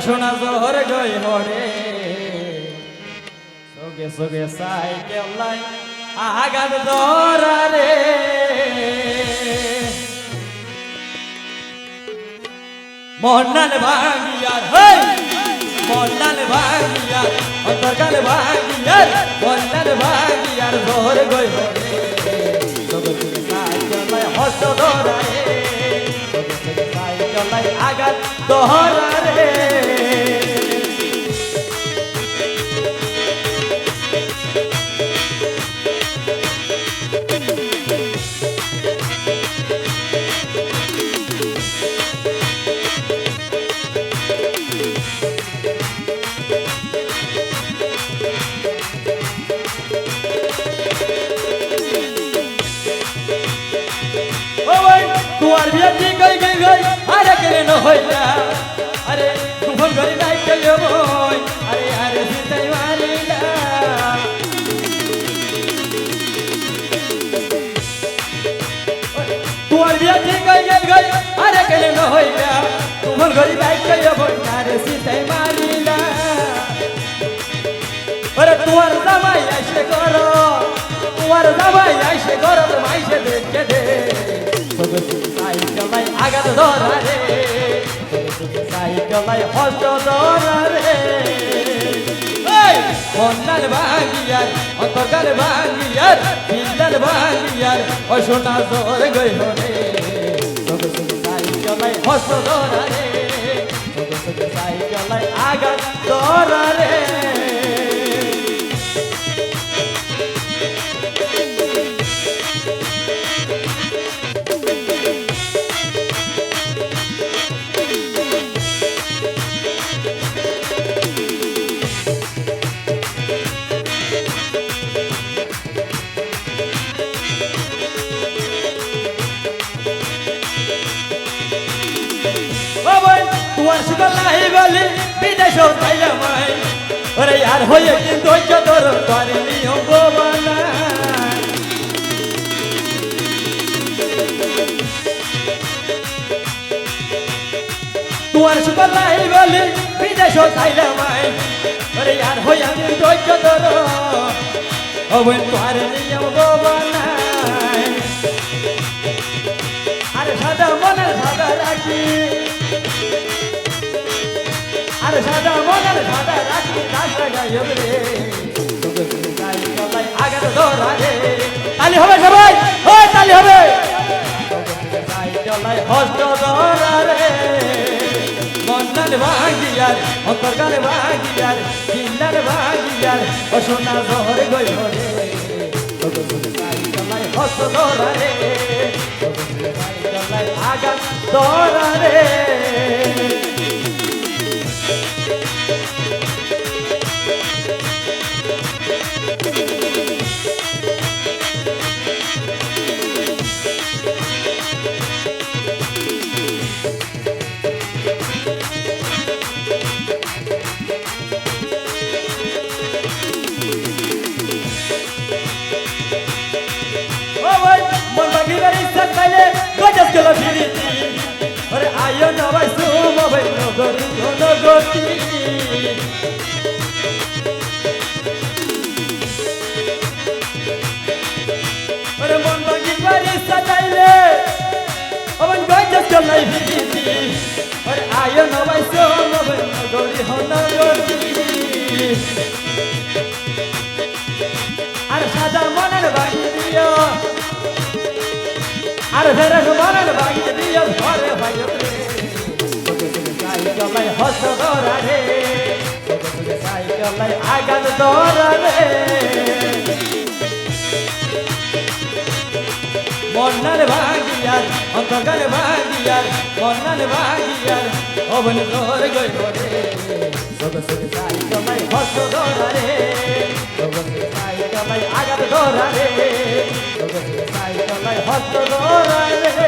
সোনা জোহর গই হরে সোগে সোগে সাইকেলাই আগার ধরা রে মন্নাল ভাঙিয়ার হেই মন্নাল ভাঙিয়ার অন্তর্কাল ভাঙিয়ার মন্নাল ভাঙিয়ার জোহর সাইকেলাই দোহরা রে সাইকেলাই আগার রে হয়ে গই গই আরে কেন ন হইলা আরে তুফান ঘরে নাই কই বই আরে আরে সিতাই মারিলা তোমার বিয়ে ঠিক গই গই, আরে কেন ন হইলা তুফান ঘরে নাই কই বই আরে সিতাই মারিলা ওরে তোমার জামাই আইসে করো তোমার জামাই আইসে করো তো মাইসে দেখে দে। এই বন্যাল ভাঙিয়ার অন্তর্গাল ভাঙিয়ার বিল্লাল ভাঙিয়ার ও সোনা জোর গই হরে হস্ত তোকে সাইকেলাই আগাত ধরা রে সুগার নাই বলে বিদেশ চাইলাম ভাই ওরে আর হয়ে কিন্তু ঐক্য তোর করে নিয়ম বানা তোমার সুগার নাই বলে বিদেশ চাইলাম ভাই ওরে আর হয়ে কিন্তু ঐক্য তোর। ও ভাই তোর তালি হবে সবাই ওই তালি হবে মন্নাল ভাগিয়ার অন্তর্গাল ভাগিয়ার চিন্নার ভাগিয়ার ও সোনা জহর গই হস্ত ধরা রে তোকে গজব গেল ফিরিতি ওরে আয়ো নবাই সুম ভাই, নগরী নগতি ওরে মন বাগিবার ইচ্ছা পাইলে অবন গজব গেল ফিরিতি ওরে আয়ো নবাই সুম আর ফেরে মনের বাগি দিও ঘরে তোকে সাইকেলাই হস্ত ধরা সাইকেলাই আগাত ধরা মন্নার ভাগিয়ার অন্তর্গাল ভাগিয়ার মন্নার ভাগিয়ার অবন তোর গই রে তোকে তোকে সাইকেলাই হস্ত ধরা সাইকেলাই ধরা হস্ত ধরা রে।